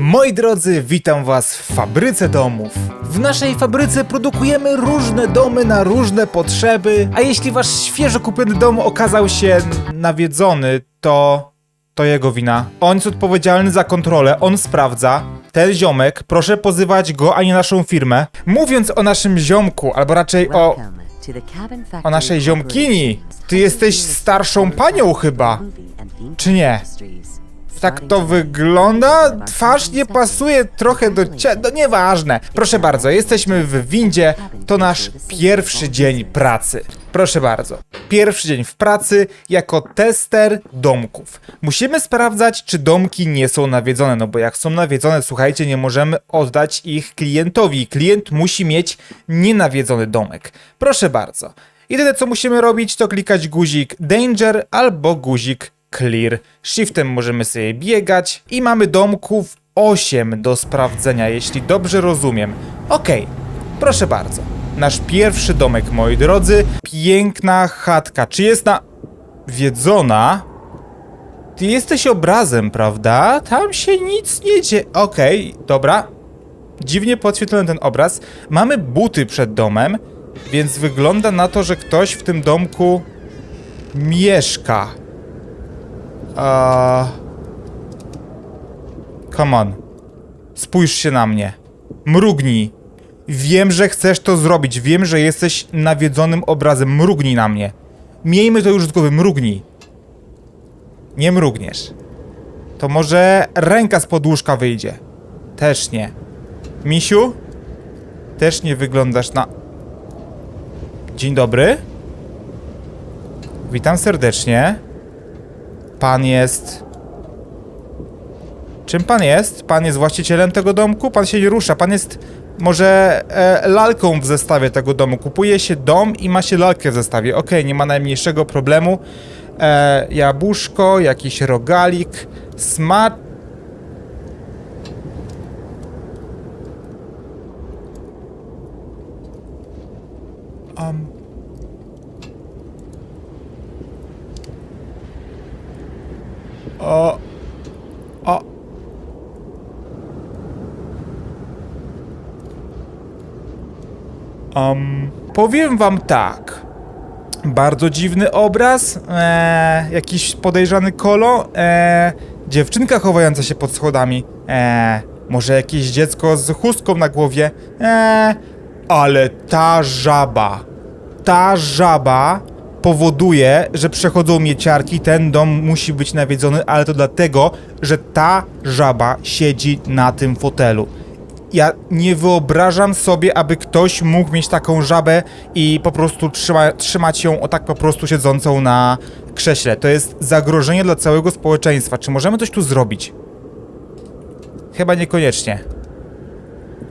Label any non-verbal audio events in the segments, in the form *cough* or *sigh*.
Moi drodzy, witam was w fabryce domów. W naszej fabryce produkujemy różne domy na różne potrzeby, a jeśli wasz świeżo kupiony dom okazał się nawiedzony, to to jego wina. On jest odpowiedzialny za kontrolę, on sprawdza. Ten ziomek, proszę pozywać go, a nie naszą firmę. Mówiąc o naszym ziomku, albo raczej o o naszej ziomkini. Ty jesteś starszą panią chyba. Czy nie? Tak to wygląda? Twarz nie pasuje trochę do cia... No nieważne. Proszę bardzo, jesteśmy w windzie. To nasz pierwszy dzień pracy. Proszę bardzo. Pierwszy dzień w pracy jako tester domków. Musimy sprawdzać, czy domki nie są nawiedzone, no bo jak są nawiedzone, słuchajcie, nie możemy oddać ich klientowi. Klient musi mieć nienawiedzony domek. Proszę bardzo. Jedyne co musimy robić, to klikać guzik Danger albo guzik Clear. Shiftem możemy sobie biegać i mamy domków 8 do sprawdzenia, jeśli dobrze rozumiem. Okej, proszę bardzo. Nasz pierwszy domek, moi drodzy. Piękna chatka. Czy jest na... Wiedzona? Ty jesteś obrazem, prawda? Tam się nic nie dzieje. Okej, dobra. Dziwnie podświetlony ten obraz. Mamy buty przed domem, więc wygląda na to, że ktoś w tym domku mieszka. A... Come on. Spójrz się na mnie. Mrugnij. Wiem, że chcesz to zrobić. Wiem, że jesteś nawiedzonym obrazem. Mrugnij na mnie. Miejmy to już z głowy. Mrugnij. Nie mrugniesz. To może ręka z podłóżka wyjdzie. Też nie. Misiu? Też nie wyglądasz na... Dzień dobry. Witam serdecznie. Pan jest. Czym pan jest? Pan jest właścicielem tego domku? Pan się nie rusza. Pan jest może e, lalką w zestawie tego domu. Kupuje się dom i ma się lalkę w zestawie. Okej, nie ma najmniejszego problemu. E, jabłuszko, jakiś rogalik, smak. Um. O. O. Um, powiem wam tak. Bardzo dziwny obraz. Eee, jakiś podejrzany kolo. Eee, dziewczynka chowająca się pod schodami. Eee, może jakieś dziecko z chustką na głowie. Ale ta żaba. Ta żaba powoduje, że przechodzą mieciarki, ten dom musi być nawiedzony, ale to dlatego, że ta żaba siedzi na tym fotelu. Ja nie wyobrażam sobie, aby ktoś mógł mieć taką żabę i po prostu trzyma, trzymać ją o tak po prostu siedzącą na krześle. To jest zagrożenie dla całego społeczeństwa. Czy możemy coś tu zrobić? Chyba niekoniecznie.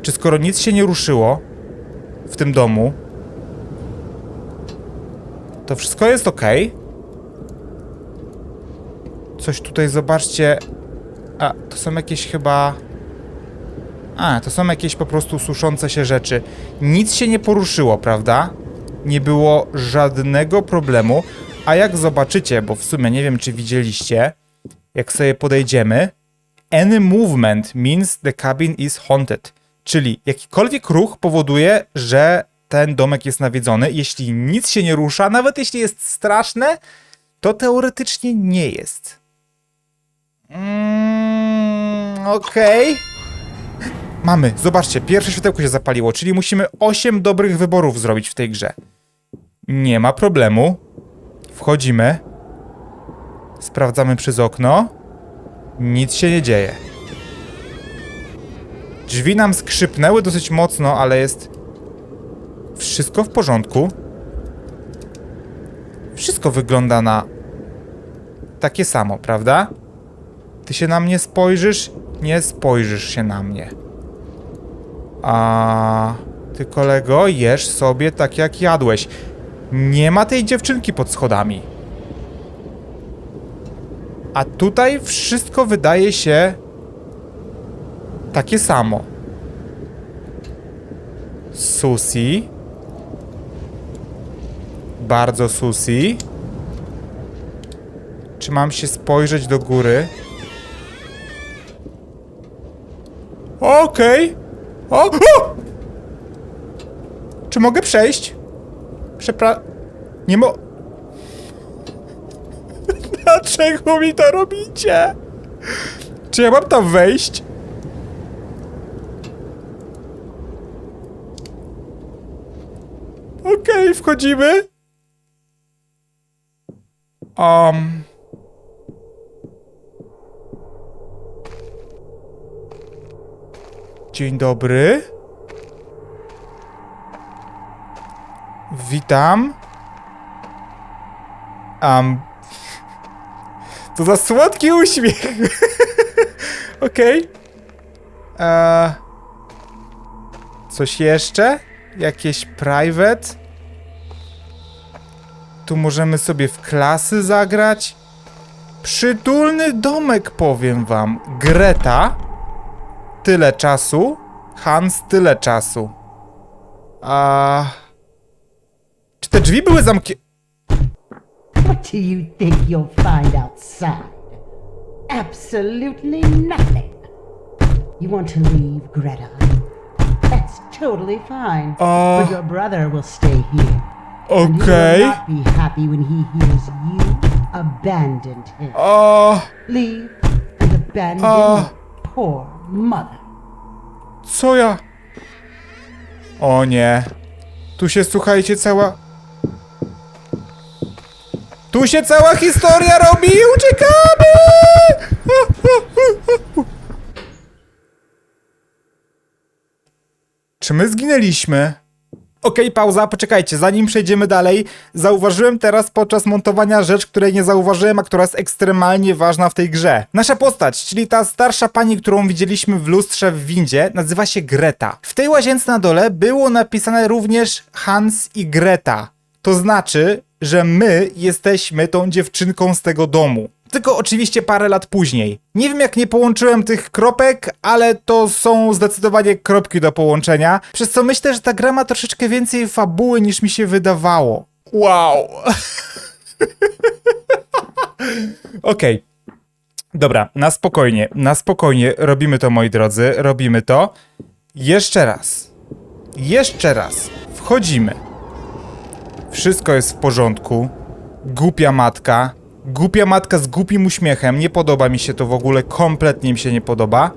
Czy skoro nic się nie ruszyło w tym domu, to wszystko jest ok. Coś tutaj, zobaczcie. A, to są jakieś chyba. A, to są jakieś po prostu suszące się rzeczy. Nic się nie poruszyło, prawda? Nie było żadnego problemu. A jak zobaczycie, bo w sumie nie wiem, czy widzieliście, jak sobie podejdziemy, any movement means the cabin is haunted. Czyli jakikolwiek ruch powoduje, że ten domek jest nawiedzony. Jeśli nic się nie rusza, nawet jeśli jest straszne, to teoretycznie nie jest. Mm, Okej. Mamy, zobaczcie, pierwsze światełko się zapaliło, czyli musimy 8 dobrych wyborów zrobić w tej grze. Nie ma problemu. Wchodzimy. Sprawdzamy przez okno. Nic się nie dzieje. Drzwi nam skrzypnęły dosyć mocno, ale jest wszystko w porządku. Wszystko wygląda na takie samo, prawda? Ty się na mnie spojrzysz? Nie spojrzysz się na mnie. A ty kolego, jesz sobie tak jak jadłeś. Nie ma tej dziewczynki pod schodami. A tutaj wszystko wydaje się takie samo. Susi. Bardzo susi. Czy mam się spojrzeć do góry? Okej. O! o! Czy mogę przejść? Przepra... Nie mo... *laughs* Dlaczego mi to robicie? Czy ja mam tam wejść? Okej, wchodzimy. Um. Dzień dobry. Witam. Um. To za słodki uśmiech. *laughs* Okej. Eee, Coś jeszcze? Jakieś private? Tu możemy sobie w klasy zagrać. Przytulny domek, powiem wam. Greta. Tyle czasu. Hans, tyle czasu. A. Czy te drzwi były zamknięte? What do you think you'll find outside? Absolutely nothing. You want to leave, Greta? That's totally fine. Uh, but your brother will stay here. And he will not be happy when he hears you abandoned him. O, Leave and abandon Uh. poor mother. Co ja? O nie. Tu się, słuchajcie, cała... Tu się cała historia robi! Uciekamy! Czy my zginęliśmy? Okej, pauza, poczekajcie, zanim przejdziemy dalej, zauważyłem teraz podczas montowania rzecz, której nie zauważyłem, a która jest ekstremalnie ważna w tej grze. Nasza postać, czyli ta starsza pani, którą widzieliśmy w lustrze w windzie, nazywa się Greta. W tej łazience na dole było napisane również Hans i Greta. To znaczy, że my jesteśmy tą dziewczynką z tego domu. Tylko oczywiście parę lat później. Nie wiem jak nie połączyłem tych kropek, ale to są zdecydowanie kropki do połączenia, przez co myślę, że ta gra ma troszeczkę więcej fabuły niż mi się wydawało. Wow. *laughs* Okej. Dobra, na spokojnie, na spokojnie robimy to moi drodzy, robimy to. Jeszcze raz. Jeszcze raz. Wchodzimy. Wszystko jest w porządku. Głupia matka. Głupia matka z głupim uśmiechem. Nie podoba mi się to w ogóle, kompletnie mi się nie podoba.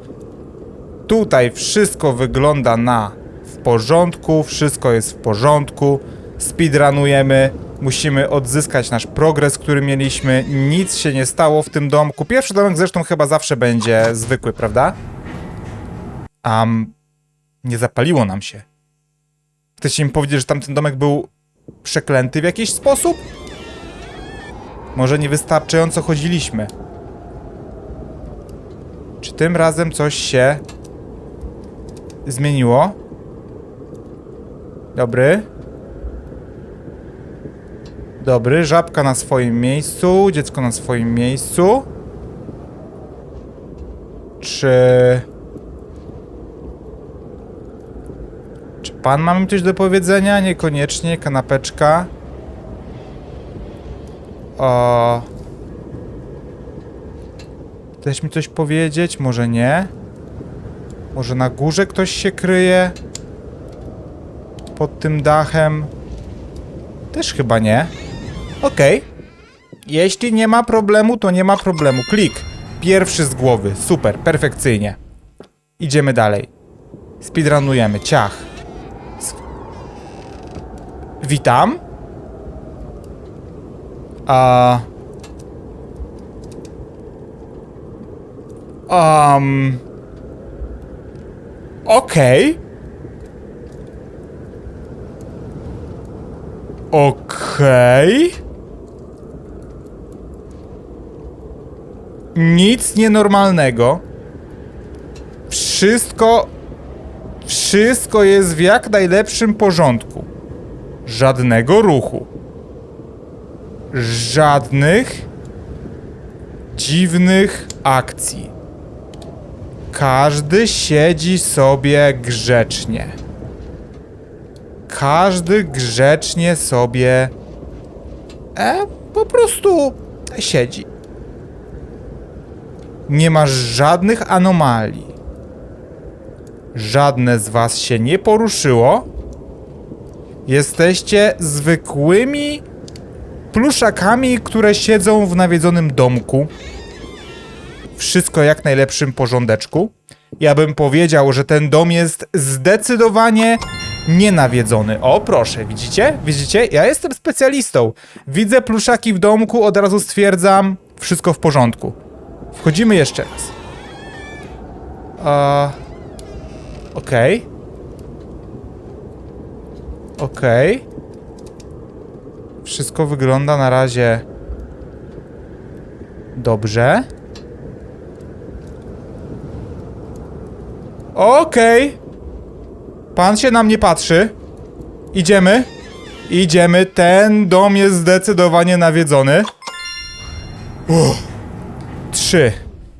Tutaj wszystko wygląda na w porządku, wszystko jest w porządku. Speedrunujemy, musimy odzyskać nasz progres, który mieliśmy. Nic się nie stało w tym domku. Pierwszy domek zresztą chyba zawsze będzie zwykły, prawda? Um, nie zapaliło nam się. Chcecie mi powiedzieć, że tamten domek był przeklęty w jakiś sposób? Może niewystarczająco chodziliśmy. Czy tym razem coś się zmieniło? Dobry. Dobry, żabka na swoim miejscu, dziecko na swoim miejscu. Czy... Czy pan ma mi coś do powiedzenia? Niekoniecznie, kanapeczka. O. Chcesz mi coś powiedzieć? Może nie? Może na górze ktoś się kryje? Pod tym dachem? Też chyba nie. Okej. Jeśli nie ma problemu, to nie ma problemu. Klik. Pierwszy z głowy. Super, perfekcyjnie. Idziemy dalej. Speedrunujemy. Ciach. Witam. A. Um. Okej. Okej. Nic nienormalnego. Wszystko. Wszystko jest w jak najlepszym porządku. Żadnego ruchu żadnych dziwnych akcji. Każdy siedzi sobie grzecznie. Każdy grzecznie sobie e, po prostu siedzi. Nie ma żadnych anomalii. Żadne z was się nie poruszyło. Jesteście zwykłymi pluszakami, które siedzą w nawiedzonym domku. Wszystko jak najlepszym porządeczku. Ja bym powiedział, że ten dom jest zdecydowanie nienawiedzony. O, proszę, widzicie? Widzicie? Ja jestem specjalistą. Widzę pluszaki w domku, od razu stwierdzam, wszystko w porządku. Wchodzimy jeszcze raz. A... Okej. Okej. Wszystko wygląda na razie dobrze. Okej. Pan się na mnie patrzy. Idziemy. Idziemy. Ten dom jest zdecydowanie nawiedzony. Uff. Trzy.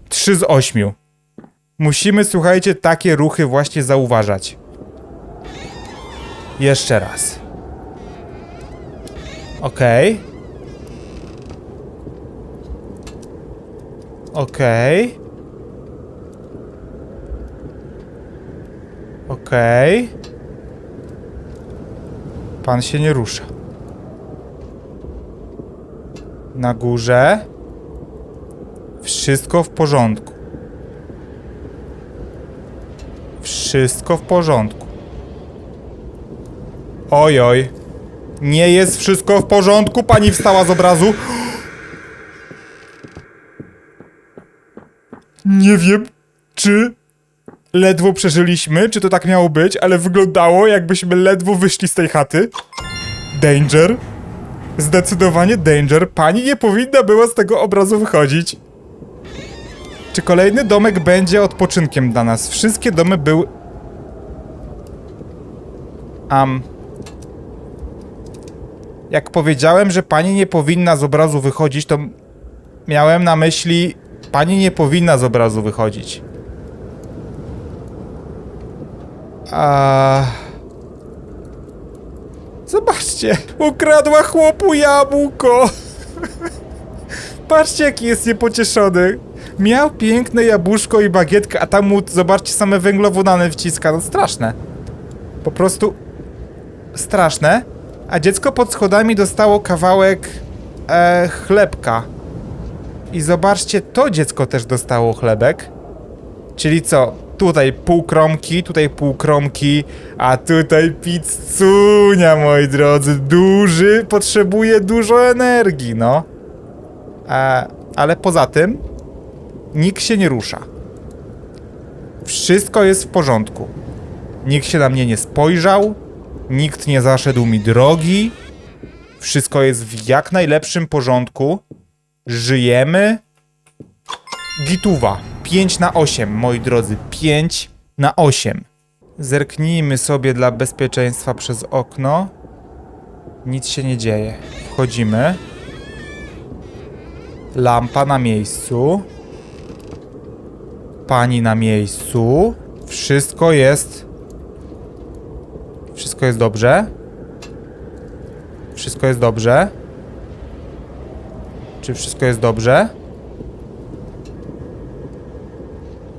Trzy z ośmiu. Musimy, słuchajcie, takie ruchy właśnie zauważać. Jeszcze raz. Okej. Okej. Okej. Pan się nie rusza. Na górze. Wszystko w porządku. Wszystko w porządku. Oj, oj. Nie jest wszystko w porządku. Pani wstała z obrazu. Nie wiem, czy ledwo przeżyliśmy, czy to tak miało być, ale wyglądało, jakbyśmy ledwo wyszli z tej chaty. Danger. Zdecydowanie danger. Pani nie powinna była z tego obrazu wychodzić. Czy kolejny domek będzie odpoczynkiem dla nas? Wszystkie domy były. Am. Jak powiedziałem, że pani nie powinna z obrazu wychodzić, to miałem na myśli, pani nie powinna z obrazu wychodzić. A... Zobaczcie, ukradła chłopu jabłko. Patrzcie, jaki jest niepocieszony. Miał piękne jabłuszko i bagietkę, a tam mu, zobaczcie, same węglowodany wciska. No straszne. Po prostu straszne. A dziecko pod schodami dostało kawałek e, chlebka. I zobaczcie, to dziecko też dostało chlebek. Czyli co? Tutaj pół kromki, tutaj pół kromki, a tutaj pizzunia, moi drodzy. Duży, potrzebuje dużo energii, no. E, ale poza tym, nikt się nie rusza. Wszystko jest w porządku. Nikt się na mnie nie spojrzał, nikt nie zaszedł mi drogi. Wszystko jest w jak najlepszym porządku. Żyjemy. Gituwa. 5 na 8, moi drodzy. 5 na 8. Zerknijmy sobie dla bezpieczeństwa przez okno. Nic się nie dzieje. Wchodzimy. Lampa na miejscu. Pani na miejscu. Wszystko jest. Wszystko jest dobrze. Wszystko jest dobrze. Czy wszystko jest dobrze?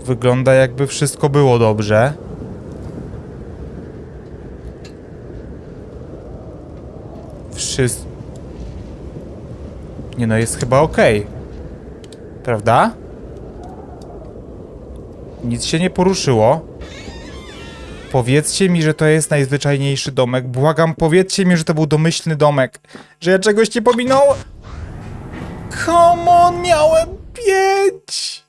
Wygląda jakby wszystko było dobrze. Wszystko. Nie no, jest chyba ok. Prawda? Nic się nie poruszyło. Powiedzcie mi, że to jest najzwyczajniejszy domek. Błagam, powiedzcie mi, że to był domyślny domek. Że ja czegoś nie pominąłem. Come on, miałem pięć.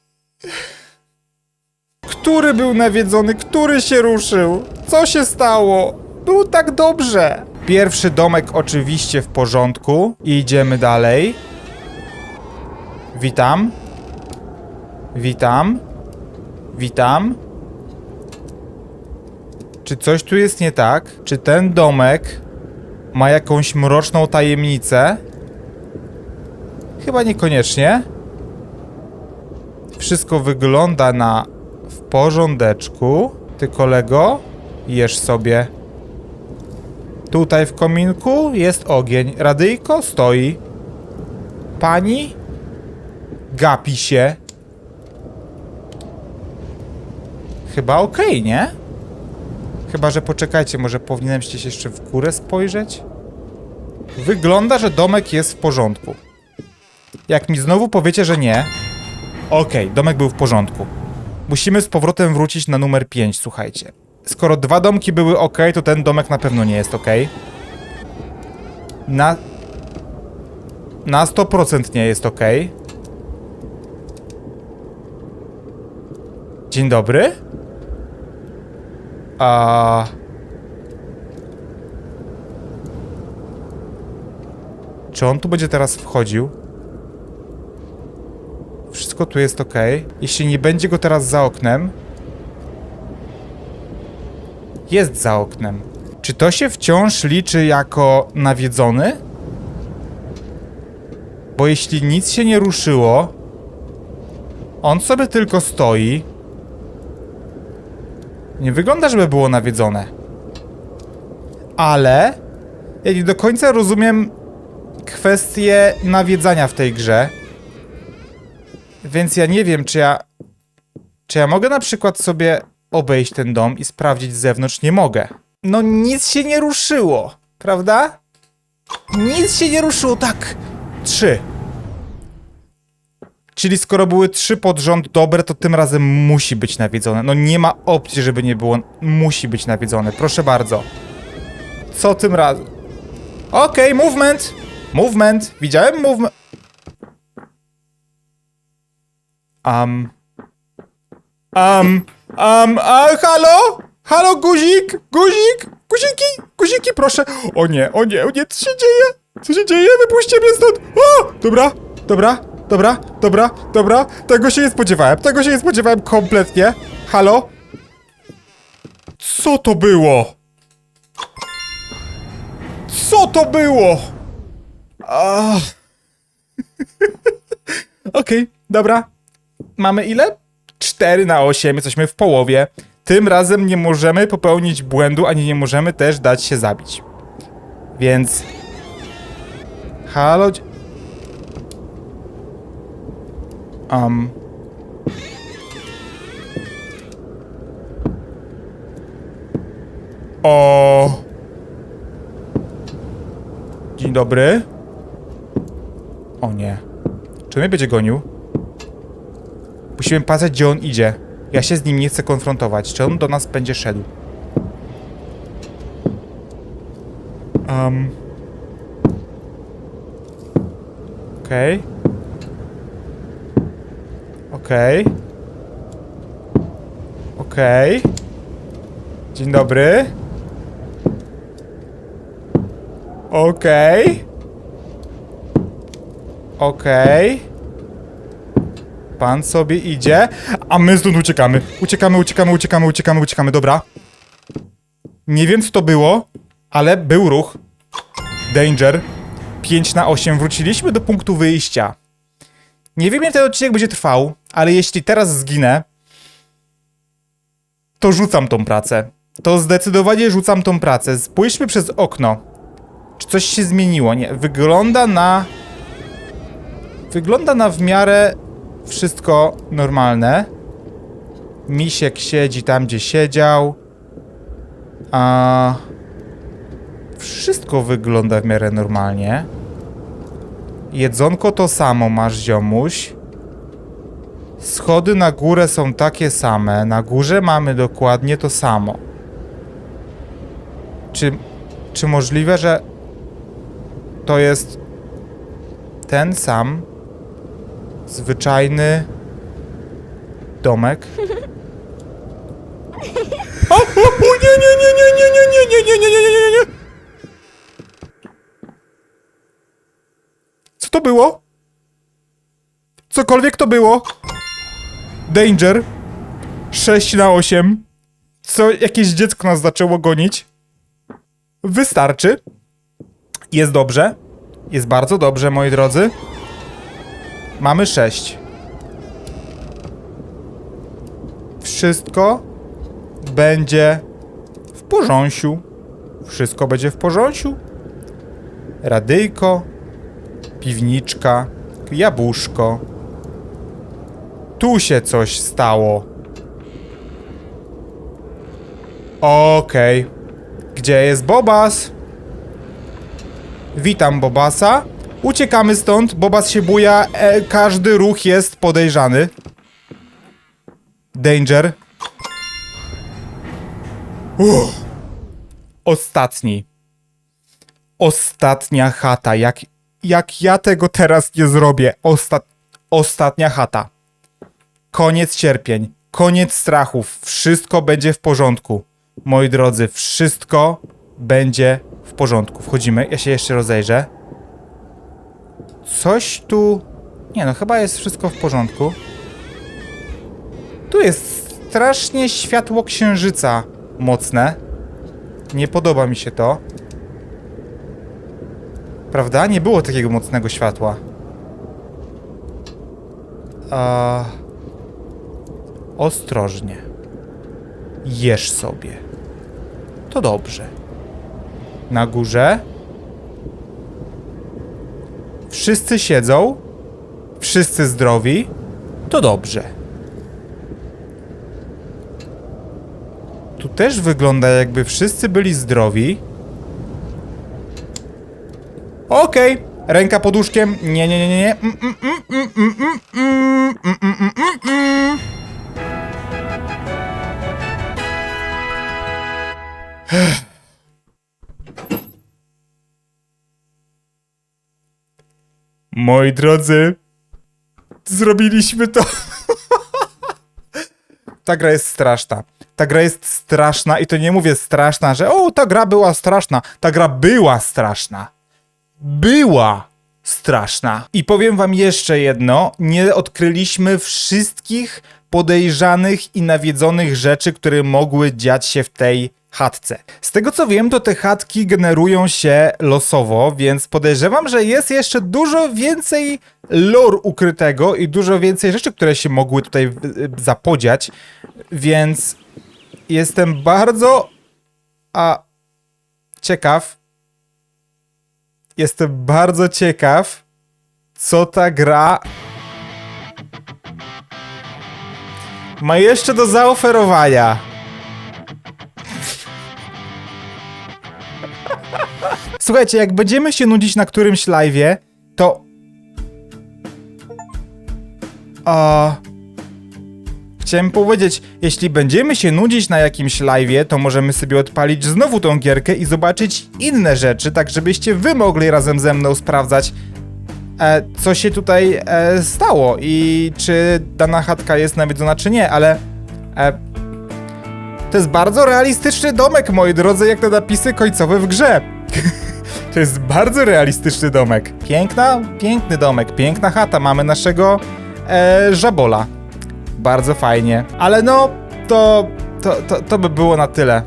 Który był nawiedzony? Który się ruszył? Co się stało? Było tak dobrze. Pierwszy domek oczywiście w porządku. I idziemy dalej. Witam. Witam. Witam. Czy coś tu jest nie tak? Czy ten domek ma jakąś mroczną tajemnicę? Chyba niekoniecznie. Wszystko wygląda na w porządeczku. Ty kolego, jesz sobie. Tutaj w kominku jest ogień. Radyjko stoi. Pani gapi się. Chyba okej, nie? Chyba, że poczekajcie, może powinienem się jeszcze w górę spojrzeć? Wygląda, że domek jest w porządku. Jak mi znowu powiecie, że nie... Okej, domek był w porządku. Musimy z powrotem wrócić na numer 5, słuchajcie. Skoro dwa domki były ok, to ten domek na pewno nie jest ok. Na... Na 100% nie jest ok. Dzień dobry. A... Czy on tu będzie teraz wchodził? Wszystko tu jest ok. Jeśli nie będzie go teraz za oknem. Jest za oknem. Czy to się wciąż liczy jako nawiedzony? Bo jeśli nic się nie ruszyło, on sobie tylko stoi. Nie wygląda, żeby było nawiedzone. Ale ja nie do końca rozumiem kwestię nawiedzania w tej grze. Więc ja nie wiem, czy ja. Czy ja mogę na przykład sobie obejść ten dom i sprawdzić z zewnątrz? Nie mogę. No nic się nie ruszyło, prawda? Nic się nie ruszyło, tak. Trzy. Czyli skoro były trzy pod rząd dobre, to tym razem musi być nawiedzone. No nie ma opcji, żeby nie było. Musi być nawiedzone. Proszę bardzo. Co tym razem? Okej, movement. Movement. Widziałem movement. Um. Um. Um. A, halo? Halo, guzik? Guzik? Guziki? Guziki, proszę. O nie, o nie, o nie, co się dzieje? Co się dzieje? Wypuśćcie mnie stąd. O! Dobra, dobra, dobra, dobra, dobra. Tego się nie spodziewałem. Tego się nie spodziewałem kompletnie. Halo? Co to było? Co to było? *laughs* Okej, dobra. Mamy ile? 4 na 8, jesteśmy w połowie. Tym razem nie możemy popełnić błędu, ani nie możemy też dać się zabić. Więc... Halo... Um... O... Dzień dobry. O nie. Czy mnie będzie gonił? Musimy patrzeć, gdzie on idzie. Ja się z nim nie chcę konfrontować. Czy on do nas będzie szedł? Um. Okej. Okej. Okej. Dzień dobry. Okej. Okej. Pan sobie idzie, a my stąd uciekamy. Uciekamy, uciekamy, uciekamy, uciekamy, uciekamy, dobra. Nie wiem co to było, ale był ruch. Danger. 5 na 8. Wróciliśmy do punktu wyjścia. Nie wiem jak ten odcinek będzie trwał, ale jeśli teraz zginę, to rzucam tą pracę. To zdecydowanie rzucam tą pracę. Spójrzmy przez okno. Czy coś się zmieniło? Nie. Wygląda na... Wygląda na w miarę wszystko normalne. Misiek siedzi tam, gdzie siedział. A... Wszystko wygląda w miarę normalnie. Jedzonko to samo masz, ziomuś. Schody na górę są takie same. Na górze mamy dokładnie to samo. Czy, czy możliwe, że to jest ten sam zwyczajny domek? O, o, o, nie, nie, nie, nie, nie, nie, nie, nie, nie, nie, nie, nie, nie, nie. Co to było? Cokolwiek to było? Danger. 6 na 8. Co, jakieś dziecko nas zaczęło gonić? Wystarczy. Jest dobrze. Jest bardzo dobrze, moi drodzy. Mamy 6. Wszystko będzie w porządku. Wszystko będzie w porządku. Radyjko, piwniczka, jabłuszko. Tu się coś stało. Okej. Gdzie jest Bobas? Witam Bobasa. Uciekamy stąd. Bobas się buja. E, każdy ruch jest podejrzany. Danger. Uff. Ostatni. Ostatnia chata. Jak, jak ja tego teraz nie zrobię. Ostat, ostatnia chata. Koniec cierpień. Koniec strachów. Wszystko będzie w porządku. Moi drodzy, wszystko będzie w porządku. Wchodzimy. Ja się jeszcze rozejrzę. Coś tu... Nie no, chyba jest wszystko w porządku. Tu jest strasznie światło księżyca mocne. Nie podoba mi się to. Prawda? Nie było takiego mocnego światła. A... Ostrożnie. Jesz sobie. To dobrze. Na górze. Wszyscy siedzą. Wszyscy zdrowi. To dobrze. Tu też wygląda jakby wszyscy byli zdrowi. Okej. Ręka pod. Nie, nie, nie, nie, nie. Moi drodzy, zrobiliśmy to. *laughs* Ta gra jest straszna. Ta gra jest straszna i to nie mówię straszna, że o, ta gra była straszna. Ta gra była straszna. Była straszna. I powiem wam jeszcze jedno, nie odkryliśmy wszystkich podejrzanych i nawiedzonych rzeczy, które mogły dziać się w tej chatce. Z tego co wiem, to te chatki generują się losowo, więc podejrzewam, że jest jeszcze dużo więcej lore ukrytego i dużo więcej rzeczy, które się mogły tutaj zapodziać, więc jestem bardzo a ciekaw. Jestem bardzo ciekaw, co ta gra ma jeszcze do zaoferowania. Słuchajcie, jak będziemy się nudzić na którymś live'ie, to... A... Chciałem powiedzieć, jeśli będziemy się nudzić na jakimś live'ie, to możemy sobie odpalić znowu tą gierkę i zobaczyć inne rzeczy, tak żebyście wy mogli razem ze mną sprawdzać, e, co się tutaj e, stało i czy dana chatka jest nawiedzona, czy nie, ale... E, to jest bardzo realistyczny domek, moi drodzy, jak te napisy końcowe w grze. *laughs* To jest bardzo realistyczny domek. Piękna, piękny domek, piękna chata. Mamy naszego e, żabola. Bardzo fajnie. Ale no, to, to, to, to by było na tyle.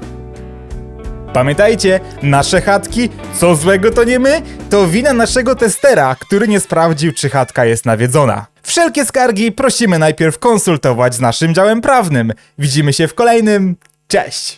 Pamiętajcie, nasze chatki, co złego to nie my, to wina naszego testera, który nie sprawdził, czy chatka jest nawiedzona. Wszelkie skargi prosimy najpierw konsultować z naszym działem prawnym. Widzimy się w kolejnym. Cześć!